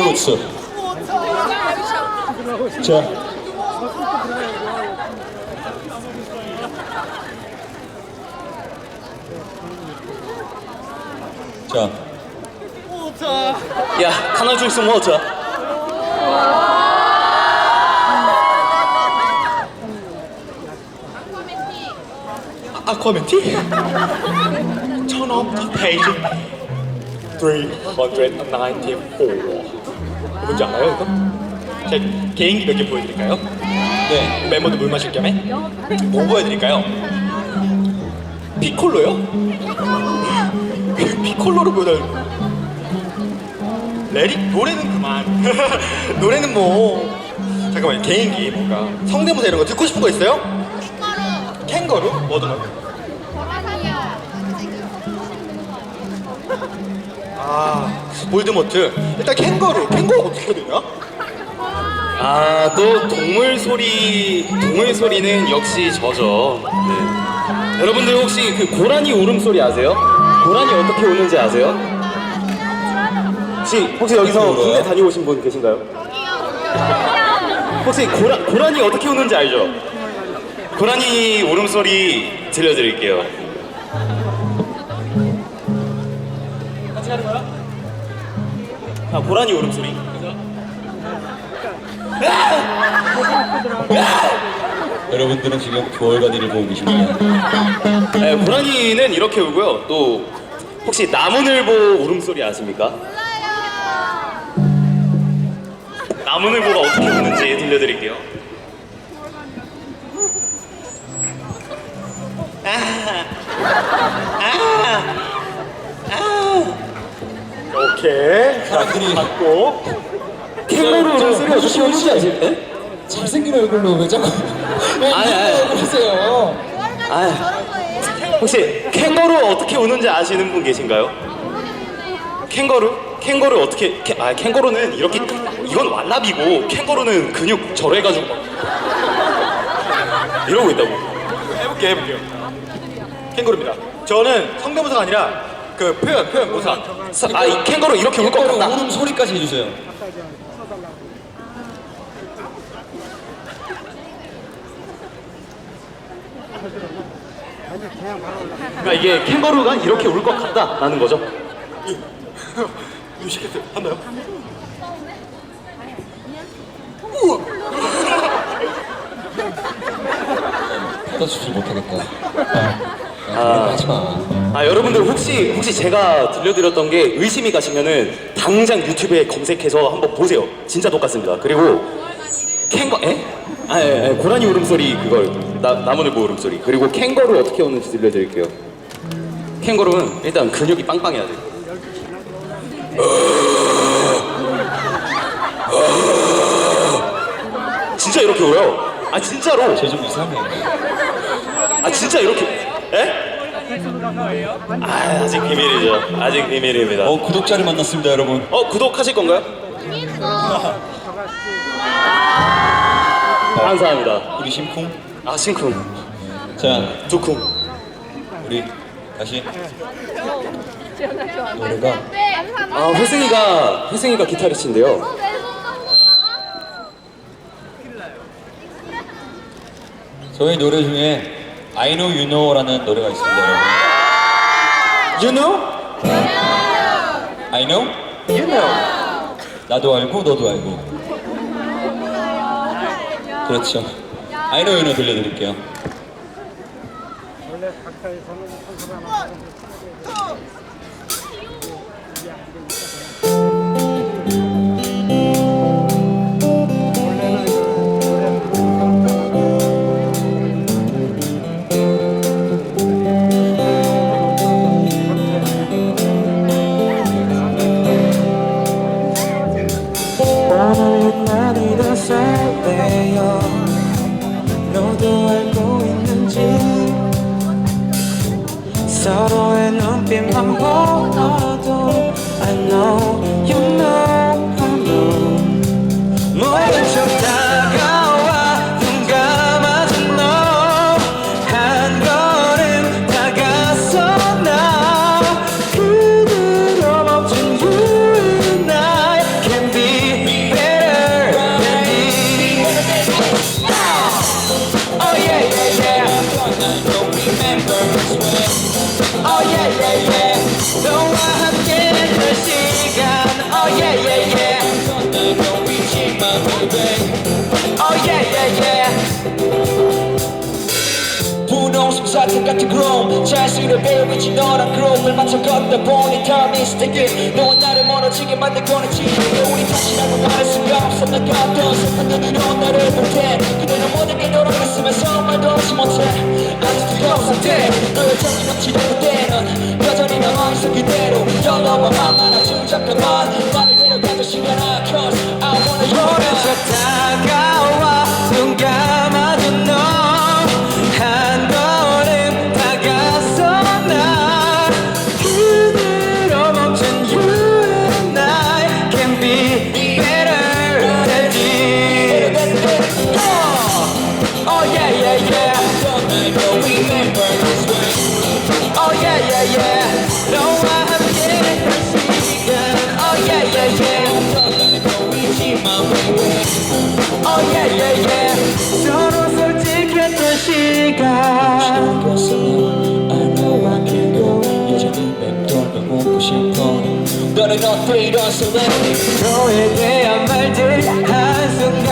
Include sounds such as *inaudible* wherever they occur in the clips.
오츠. 자. 자, er drink some water? 아쿠아멘티? Turn on to page 394. 뭔지 알아요, 이거? 제 개인기 몇 개 보여드릴까요? 네. 멤버들 물 마실 겸에 뭐 보여드릴까요? 피콜로요? *laughs* 피콜로로 보여 레리 노래는 그만 *laughs* 노래는 뭐 잠깐만 개인기 뭔가 성대모사 이런 거 듣고 싶은 거 있어요? 캥거루 뭐든 아 볼드모트 일단 캥거루 캥거루 어떻게 되냐? 아, 또 동물 소리, 동물 소리는 역시 저죠. 네. 여러분들 혹시 그 고라니 울음소리 아세요? 고라니 어떻게 우는지 아세요? 혹시, 혹시 여기서 군대 다녀오신 분 계신가요? 혹시 고라, 고라니 어떻게 우는지 알죠? 고라니 울음소리 들려드릴게요. 아, 고라니 울음소리. 여러분들은 지금 교월간이를 보고 계십니다. 네, 고라니는 이렇게 울고요. 또 혹시 나무늘보 울음소리 아십니까? 나무늘보가 어떻게 우는지 들려드릴게요. 오케이 사람들이 받고 캥거루 울음소리 어떻게 우는지 아세요? 잘생긴 얼굴로 왜 자꾸 왜 아니, 이런 아니. 얼굴 하세요? 아, 혹시 캥거루 어떻게 우는지 아시는 분 계신가요? 캥거루? 캥거루 어떻게? 캐, 아, 캥거루는 이렇게 이건 왈라비고 캥거루는 근육 절해가지고 막 이러고 있다고. 해볼게요 해볼게요 캥거루입니다 저는 성대모사가 아니라 그 표현 표현 모사 사- 아, 이 캥거루 이렇게 울 것 같다. 울음 소리까지 해주세요. 그러니까 이게 캥거루가 이렇게 울 것 같다라는 거죠. 시켰어요 한나요? 받아주지 못하겠다. 아, *laughs* 아. 아 여러분들 혹시 혹시 제가 들려드렸던 게 의심이 가시면은 당장 유튜브에 검색해서 한번 보세요. 진짜 똑같습니다. 그리고 캥거 에? 아 예, 예, 고라니 울음소리 그걸 나, 나무늘보 울음소리 그리고 캥거루 어떻게 오는지 들려드릴게요. 캥거루는 일단 근육이 빵빵해야 돼요. 진짜 이렇게 울어요. 아 진짜로. 쟤좀 이상해. 아 진짜 이렇게 에? 아 아직 비밀이죠. 아직 비밀입니다. 어, 구독자를 만났습니다, 여러분. 어 구독하실 건가요? 감사합니다. 우리 심쿵. 아 심쿵, 자, 두쿵. 우리 다시 노래가 아 회승이가 회승이가 기타리스트인데요. 저희 노래 중에 I Know You Know라는 노래가 있습니다, 여러분. You know? I know? You know. 나도 알고 너도 알고. 그렇죠. I Know You Know 들려드릴게요. 오늘 서로의 사탕 같은 그럼 자연스레 배우지 너랑 그룹을 맞춰 걷다 보니 다 미스테이크 너와 나를 멀어지게 만든 거는지 우리 탓이라고 말할 수가 없어 난 같던 눈으로 나를 볼때 그대는 모든 게 돌아갔으면서 말도 하지 못해 아직도 역사돼 너의 정이 넘치는 그때 너에 대한 말들 한순간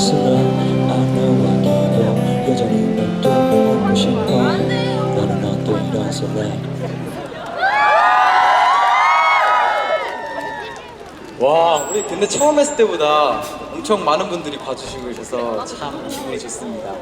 I can go 여전히 맴돌며 묻고 싶어 이런 설렘 와, 우리 근데 처음 했을 때보다 엄청 많은 분들이 봐주시고 계셔서 참 기분이 좋습니다.